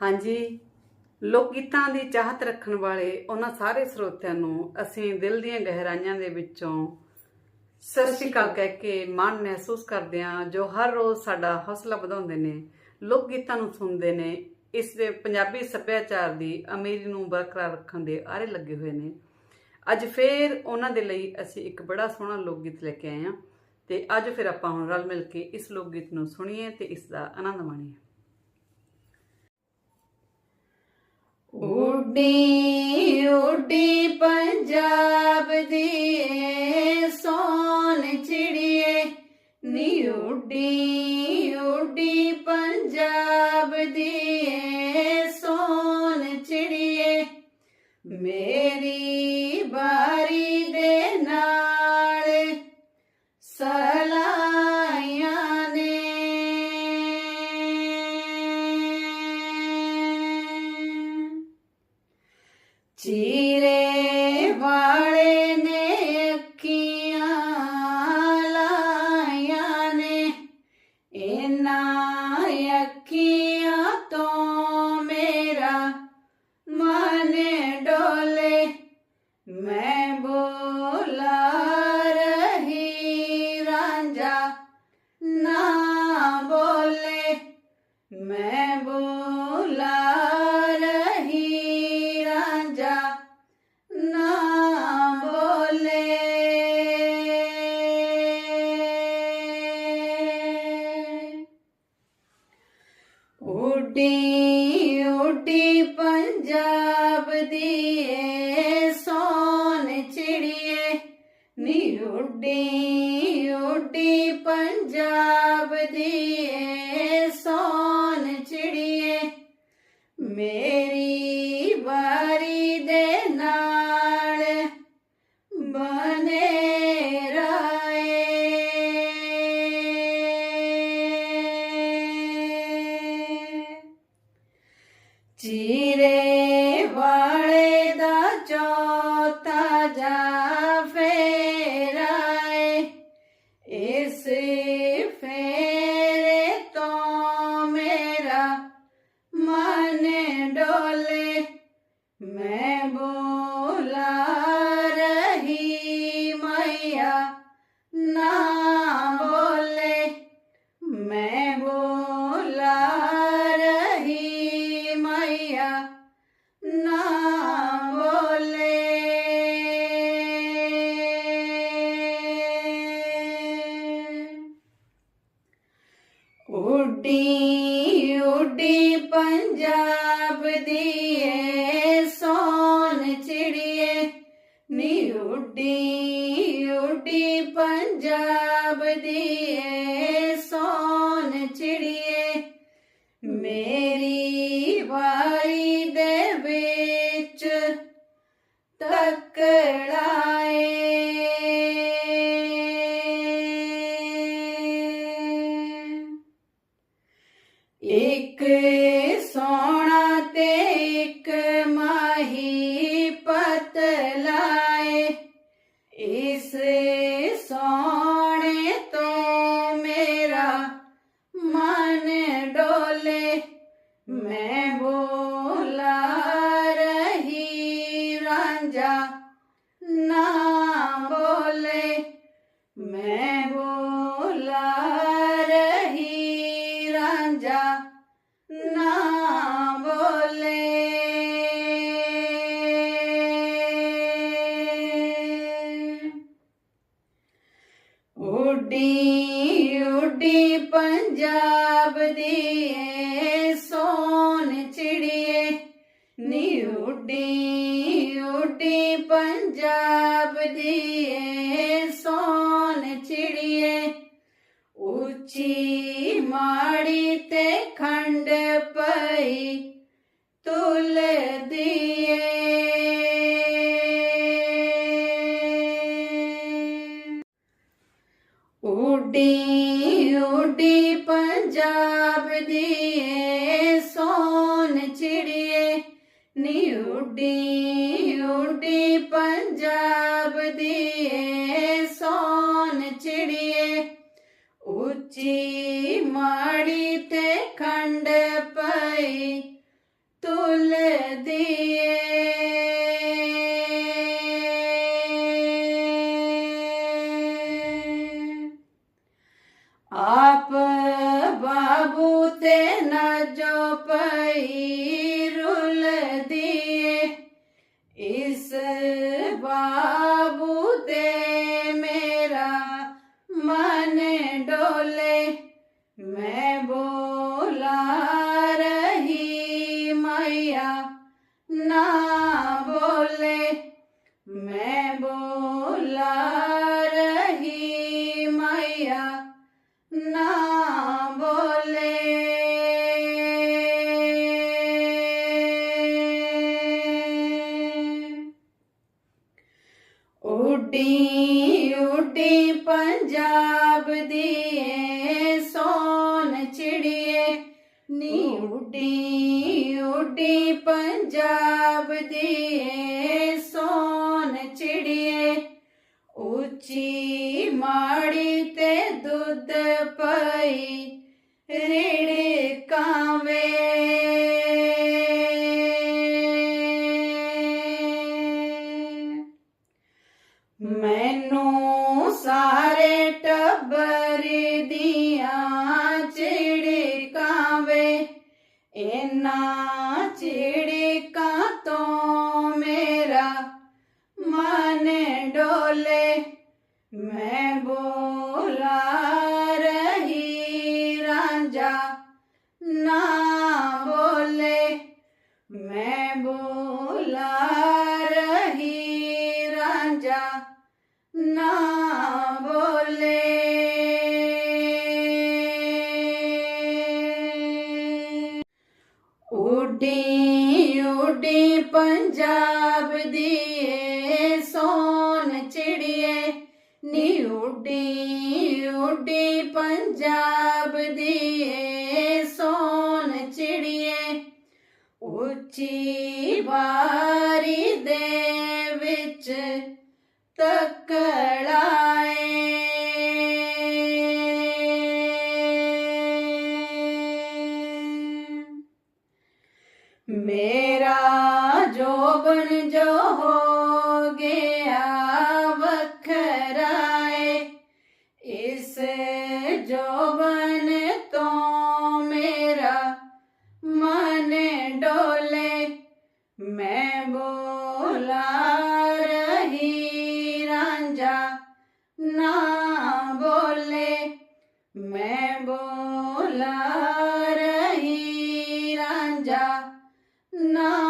ਹਾਂਜੀ। ਲੋਕ ਗੀਤਾਂ ਦੀ ਚਾਹਤ ਰੱਖਣ ਵਾਲੇ ਉਹਨਾਂ ਸਾਰੇ ਸਰੋਤਿਆਂ ਨੂੰ ਅਸੀਂ ਦਿਲ ਦੀਆਂ ਗਹਿਰਾਈਆਂ ਦੇ ਵਿੱਚੋਂ ਸਤਿ ਸ਼੍ਰੀ ਅਕਾਲ ਕਹਿ ਕੇ ਮਾਣ ਮਹਿਸੂਸ ਕਰਦੇ ਹਾਂ, ਜੋ ਹਰ ਰੋਜ਼ ਸਾਡਾ ਹੌਸਲਾ ਵਧਾਉਂਦੇ ਨੇ ਲੋਕ ਗੀਤਾਂ ਨੂੰ ਸੁਣਦੇ ਨੇ, ਇਸ ਦੇ ਪੰਜਾਬੀ ਸੱਭਿਆਚਾਰ ਦੀ ਅਮੀਰੀ ਨੂੰ ਬਰਕਰਾਰ ਰੱਖਣ ਦੇ ਆਰੇ ਲੱਗੇ ਹੋਏ ਨੇ। ਅੱਜ ਫੇਰ ਉਹਨਾਂ ਦੇ ਲਈ ਅਸੀਂ ਇੱਕ ਬੜਾ ਸੋਹਣਾ ਲੋਕ ਗੀਤ ਲੈ ਕੇ ਆਏ ਹਾਂ ਤੇ ਅੱਜ ਫਿਰ ਆਪਾਂ ਹੁਣ ਰਲ ਮਿਲ ਕੇ ਇਸ ਲੋਕ ਗੀਤ ਨੂੰ ਸੁਣੀਏ ਤੇ ਇਸ ਦਾ ਆਨੰਦ ਮਾਣੀਏ। ਉੱਡੀ ਉੱਡੀ ਪੰਜਾਬ ਦੀ ਏ ਸੋਨ ਚਿੜੀਏ। ਨੀ ਉੱਡੀ ਉੱਡੀ ਪੰਜਾਬ ਦੀ ਸੋਨ ਚਿੜੀਏ। ਮੇਰੀ ਚੀਰੇ ਵਾਲੇ ਪੰਜਾਬ ਦੀ ਏ ਸੋਨ ਚਿੜੀਏ ਨੀ ਉੱਡੀ ਉੱਡੀ ਪੰਜਾਬ ਦੀ ਏ ਸੋਨ ਚਿੜੀਏ। ਮੇਰੀ ਵਾਰੀ ਦੇ ਨਾਲ ਬਨੇ ਦਾ ਉੱਡੀ ਉੱਡੀ ਪੰਜਾਬ ਦੀ ਏ ਸੋਨ ਚਿੜੀਏ। ਨੀ ਉੱਡੀ ਉੱਡੀ ਪੰਜਾਬ ਦੀ ਏ ਸੋਨ ਚਿੜੀਏ। ਮੇਰੀ ਵਾਰੀ ਦੇ ਵਿੱਚ ਤਕੜਾ ਨਾ ਬੋਲੇ ਮੈਂ ਬੋਲਾ ਰਹੀ ਰਾਂਝਾ ਨਾ ਬੋਲੇ ਉੱਡੀ ਉੱਡੀ ਪੰਜਾਬ ਏ ਸੋਨ ਚਿੜੀਏ। ਉੱਚੀ ਮਾੜੀ ਤੇ ਖੰਡ ਪਈ, ਤੁਲ ਦੀਏ। ਉਡੀ ਉਡੀ ਪੰਜਾਬ ਦੀ ਸੋਨ ਚਿੜੀਏ। ਨੀ ਉਡੀ ઉચી મળી તે ખંડ પૈ તુલ દિયે ਪੰਜਾਬ ਦੀ ਸੋਨ ਚਿੜੀਏ ਨੀ ਉੱਡੀ ਉੱਡੀ ਪੰਜਾਬ ਦੀ ਸੋਨ ਚਿੜੀਏ ਉੱਚੀ ਮਾੜੀ ਤੇ ਦੁੱਧ ਪਈ ਰੇੜੇ ਕਾਵੇ ਟੱਬਰ ਦੀਆਂ ਚਿੜਕਾਂ ਵੇ ਇਨਾ ਚਿੜਕਾਂ ਤੋਂ ਮੇਰਾ ਮਨ ਡੋਲੇ। ਮੈਂ ਬੋ ਉੱਡੀ ਉੱਡੀ ਪੰਜਾਬ ਦੀ ਏ ਸੋਨ ਚਿੜੀਏ। ਨੀ ਉੱਡੀ ਉੱਡੀ ਪੰਜਾਬ ਦੀ ਏ ਸੋਨ ਚਿੜੀਏ। ਉੱਚੀ ਬਾਰੀ ਦੇ ਵਿੱਚ ਤਕੜਾ ਮੇਰਾ ਜੋਬਨ ਜੋ ਹੋ ਗਿਆ ਵਖਰਾਏ ਇਸ ਜੋਬਨ ਤੋਂ ਮੇਰਾ ਮਨ ਡੋਲੇ ਮੈਂ ਬੋਲਾ ਰਹੀ ਰਾਂਝਾ ਨਾ ਬੋਲੇ ਮੈਂ ਬੋਲਾ ਰਹੀ ਰਾਂਝਾ ਨਾ